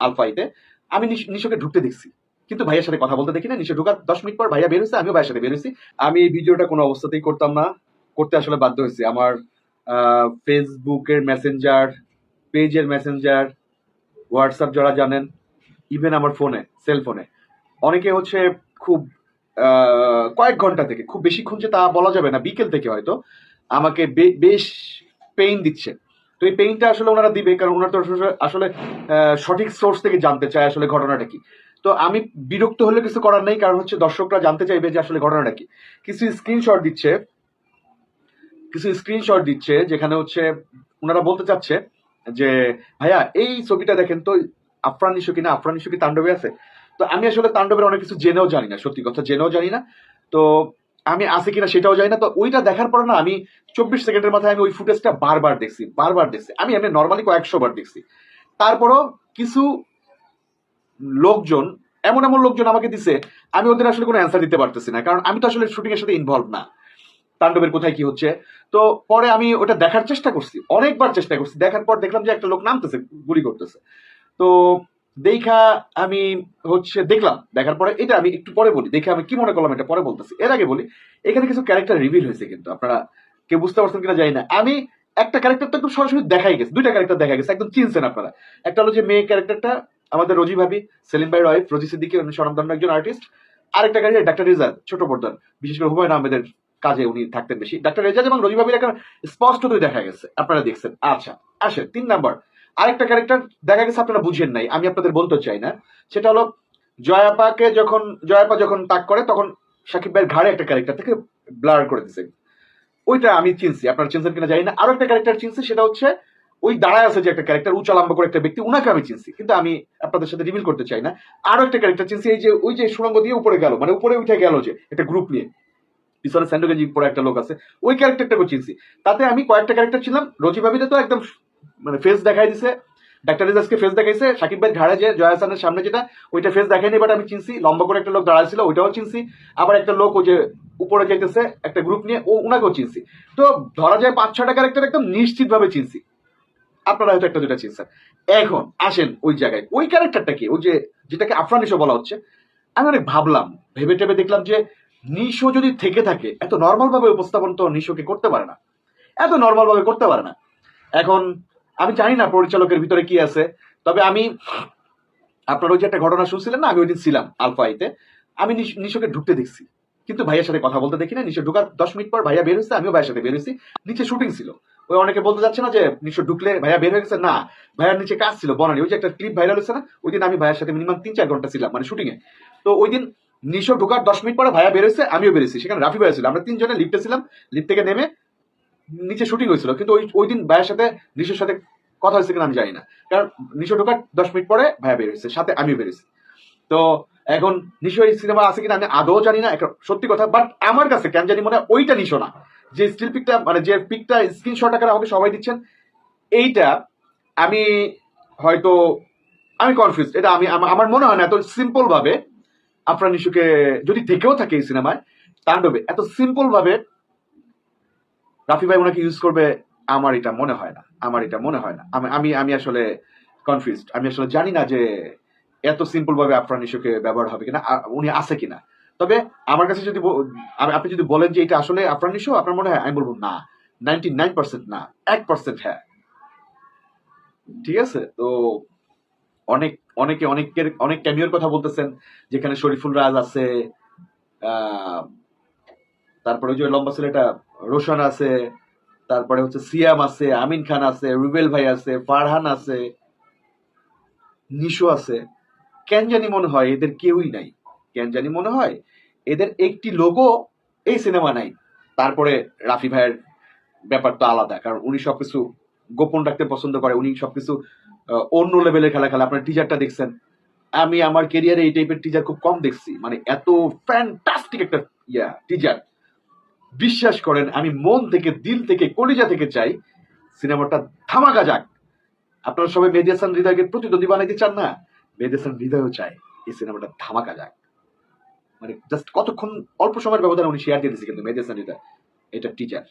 আলফাইতে, আমি নিশ- নিশোকে ঢুকতে দেখছি। কিন্তু ভাইয়ের সাথে কথা বলতে দেখি না নিশো ঢুকার দশ মিনিট পর ভাইয়া বের হয়েছে, আমিও ভাইয়ের সাথে বের হয়েছি। আমি এই ভিডিওটা কোনো অবস্থাতেই করতাম না, করতে আসলে বাধ্য হয়েছি। আমার ফেসবুকের মেসেঞ্জার পেজের মেসেঞ্জার হোয়াটসঅ্যাপ যারা জানেন ইভেন আমার ফোনে সেল ফোনে অনেকে হচ্ছে খুব কয়েক ঘণ্টা থেকে, খুব বেশিক্ষণ যে তা বলা যাবে না, বিকেল থেকে হয়তো, আমাকে বেশ পেইন দিচ্ছে। তো এই পেইনটা আসলে ওনারা দিবে, কারণ ওনারা তো আসলে- সঠিক সোর্স থেকে জানতে চায় আসলে ঘটনাটা কি। তো আমি বিরক্ত হলে কিছু করার নেই, কারণ হচ্ছে দর্শকরা জানতে চাইবে যে আসলে ঘটনাটা কি। কিছু স্ক্রিনশট দিচ্ছে, কিছু স্ক্রিনশট দিচ্ছে, যেখানে হচ্ছে ওনারা বলতে চাচ্ছে যে, ভাইয়া, এই ছবিটা দেখেন তো, আফরান নিশো কিনা? আফরান নিশো কি তাণ্ডবে আছে? তো আমি আসলে তাণ্ডবের অনেক কিছু জেনেও জানি না, সত্যি কথা জেনেও জানি না। তো আমি আছে কিনা সেটাও জানি না, তো ওইটা দেখার পর না আমি চব্বিশ সেকেন্ডের মাথায় আমি ওই ফুটেজটা বারবার দেখছি বারবার দেখছি। আমি আমি নর্মালি কয়েকশো বার দেখছি। তারপরও কিছু লোকজন, এমন এমন লোকজন আমাকে দিছে, আমি ওদের আসলে কোনো অ্যান্সার দিতে পারতেছি না, কারণ আমি তো আসলে শুটিং এর সাথে ইনভলভ না। তাণ্ডবের কোথায় কি হচ্ছে? তো পরে আমি ওটা দেখার চেষ্টা করছি, অনেকবার চেষ্টা করছি। দেখার পর দেখলাম যে একটা লোক নামতেছে, গুলি করতেছে। তো দেখা আমি হচ্ছে দেখলাম, দেখার পরে এটা আমি একটু পরে বলি, দেখে আমি কি মনে করলাম এটা পরে বলতেছি। এর আগে বলি, এখানে কিছু ক্যারেক্টার রিভিল হয়েছে কিন্তু, আপনারা কেউ বুঝতে পারছেন কিনা জানি না। আমি একটা ক্যারেক্টার তো একদম সরাসরি দেখাই গেছে, দুইটা ক্যারেক্টার দেখা গেছে, একদম চিনছেন আপনারা। একটা হলো যে মেয়ে ক্যারেক্টারটা আমাদের রোজি ভাবি, সেলিম ভাই রয় রোজি সিদ্দিকি, উনি স্বনামধন্য একজন আর্টিস্ট আরেকটা ক্যারেক্টার ডাক্তার রেজাদ ছোট পর্দার, বিশেষ করে হুমায়ুন আহমেদের কাজে উনি থাকতেন বেশি। ডাক্তার রেজাদ এবং রোজি ভাবির একটা স্পষ্টতই দেখা গেছে, আপনারা দেখছেন। আচ্ছা আসেন, তিন নাম্বার আরেকটা ক্যারেক্টার দেখা গেছে আপনারা বুঝেন নাই, আমি আপনাদের বলতে চাই না। সেটা হলো জয়াপাকে যখন, জয়াপা যখন তাক করে, তখন সাকিব ভাইয়ের ঘাড়ে একটা ক্যারেক্টার থেকে ব্লার করে দিছে। ওইটা আমি চিনছি, আপনারা চিনছেন কিনা জানি না। আরও একটা ক্যারেক্টার চিনছি, সেটা হচ্ছে ওই দাঁড়ায় আছে যে একটা ক্যারেক্টার উঁচা লম্বা করে একটা ব্যক্তি, উনাকে আমি চিনছি। কিন্তু আমি আপনাদের সাথে রিভিল করতে চাই না। আরও একটা ক্যারেক্টার চিনছি, এই যে, ওই যে সুড়ঙ্গ দিয়ে উপরে গেল মানে উপরে উঠে গেল যে, একটা গ্রুপ নিয়ে। পিছনে স্যান্ডোগেঞ্জি পরে একটা লোক আছে। ওই ক্যারেক্টারটাকে চিনছি। তাতে আমি কয়েকটা ক্যারেক্টার ছিলাম, রোজি ভাবিতে তো একদম মানে ফেস দেখাই দিছে। ডাক্তার রিজাসকে ফেস দেখাইছে, সাকিব ভাই ঘাড়ে যে, জয়া হাসানের সামনে যেটা, ওইটা ফেস দেখাইনি বাট আমি চিনছি, লম্বা করে একটা লোক দাঁড়ায় ছিল, ওইটাও চিনছি। আবার একটা লোক ওই যে উপরে যাইতেছে, একটা গ্রুপ নিয়ে, ও উনাকেও চিনছি। তো ধরা যায় পাঁচ, ছটা ক্যারেক্টার একদম নিশ্চিত ভাবে চিনছি। আপনারা হয়তো একটা দুটা চিনছেন। এখন আসেন ওই জায়গায়। ওই ক্যারেক্টারটা কি? ওই যে, যেটাকে আফরান নিশো বলা হচ্ছে। আমি অনেক ভাবলাম, ভেবে টেবে দেখলাম যে, নিশো যদি থেকে থাকে, এত নর্মাল ভাবে উপস্থাপন তো নিশোকে করতে পারে না। এত নর্মাল ভাবে করতে পারে না। এখন আমি জানি না পরিচালকের ভিতরে কি আছে, তবে আমি আপনার ওই যে একটা ঘটনা শুনছিলেন না? আমি ওই দিন ছিলাম আলফাইতে। আমি নিশোকে ঢুকতে দেখছি। কিন্তু ভাইয়ের সাথে কথা বলতে দেখি না নিশো ঢুকার দশ মিনিট পর ভাইয়া বের হয়েছে, আমিও ভাইয়ের সাথে বের হয়েছি। নিচে শুটিং ছিল। ওই অনেকে বলতে যাচ্ছে না যে নিশো ঢুকলে ভাইয়া বের হয়ে গেছে? না, ভাইয়ার নিচে কাজ ছিল, বনানি। ওই যে একটা ক্লিপ ভাইরাল হয়েছে না? ওই দিন আমি ভাইয়ের সাথে মিনিমাম তিন চার ঘণ্টা ছিলাম মানে শুটিং এ। তো ওই দিন নিশো ঢোকার দশ মিনিট পরে ভাইয়া বের হয়েছে, আমিও বেরিয়েছি সেখানে রাফি ভাইয়া ছিল। আমরা তিনজনে লিফটে ছিলাম লিফট থেকে নেমে নিচে শুটিং হয়েছিল, কিন্তু ওই ওই দিন ভাইয়ের সাথে, নিশোর সাথে কথা হয়েছে কিনা আমি জানি না। কারণ নিশো ঢোকার দশ মিনিট পরে ভাইয়া বেরিয়েছে সাথে আমি বেরিয়েছি তো এখন নিশো এই সিনেমা আছে কিনা আমি আদৌ জানি না সত্যি কথা বাট আমার কাছে কেন জানি মনে হয় ওইটা নিশো না। যে স্টিল পিকটা মানে যে পিকটা স্ক্রিনশট আকারে আমাকে সবাই দিচ্ছেন, এইটা আমি হয়তো, আমি কনফিউজ এটা আমি আমার মনে হয় না, এত সিম্পল ভাবে আফরান নিশুকে, যদি থেকেও থাকে এই সিনেমায় তাণ্ডবে, এত সিম্পল ভাবে রাফি ভাই ওনাকে ইউজ করবে আমার এটা মনে হয় না, আমার এটা মনে হয় না। আমি আমি আসলে কনফিউজড আমি আসলে জানি না যে এত সিম্পল ভাবে আফরান নিশুকে ব্যবহার হবে কিনা উনি আছে কিনা। তবে আমার কাছে যদি আপনি যদি বলেন যে এটা আসলে আফরান নিশো আপনার মনে হয়, আমি বলব না নাইনটি নাইন পার্সেন্ট না, এক পার্সেন্ট হ্যাঁ। ঠিক আছে? তো অনেক, অনেকে, অনেকের, অনেক ক্যামিওর কথা বলতেছেন, যেখানে শরীফুল রাজ আছে তারপরে ওই যে লম্বা ছেলেটা রোশন আছে, তারপরে হচ্ছে সিয়াম আছে, আমিন খান আছে, রুবেল ভাই আছে, ফারহান আছে, নিশো আছে। কেন জানি মনে হয় এদের কেউই নাই। কেন জানি মনে হয় এদের একটি লোগো এই সিনেমা নাই। তারপরে রাফি ভাইয়ের ব্যাপার তো আলাদা, কারণ উনি সবকিছু গোপন রাখতে পছন্দ করে, উনি সবকিছু অন্য লেভেলের খেলা খেলা আপনার টিজারটা দেখছেন। আমি আমার কেরিয়ারে এই টাইপের টিজার খুব কম দেখছি। মানে এত ফ্যান্টাস্টিক একটা, ইয়া টিজার বিশ্বাস করেন, আমি মন থেকে, দিল থেকে, কলিজা থেকে চাই সিনেমাটা ধামাকা যাক। আপনারা সবাই মেদিয়াসান হৃদয়কে প্রতিদ্বন্দ্বী বানাইতে চান না? মেদিয়াসান হৃদয়ও চায় এই সিনেমাটা ধামাকা যাক। মানে জাস্ট কতক্ষণ অল্প সময়ের ব্যবধানে উনি শেয়ার দিয়ে দিয়েছে কিন্তু মেদিয়াসান হৃদয়, এটা টিচার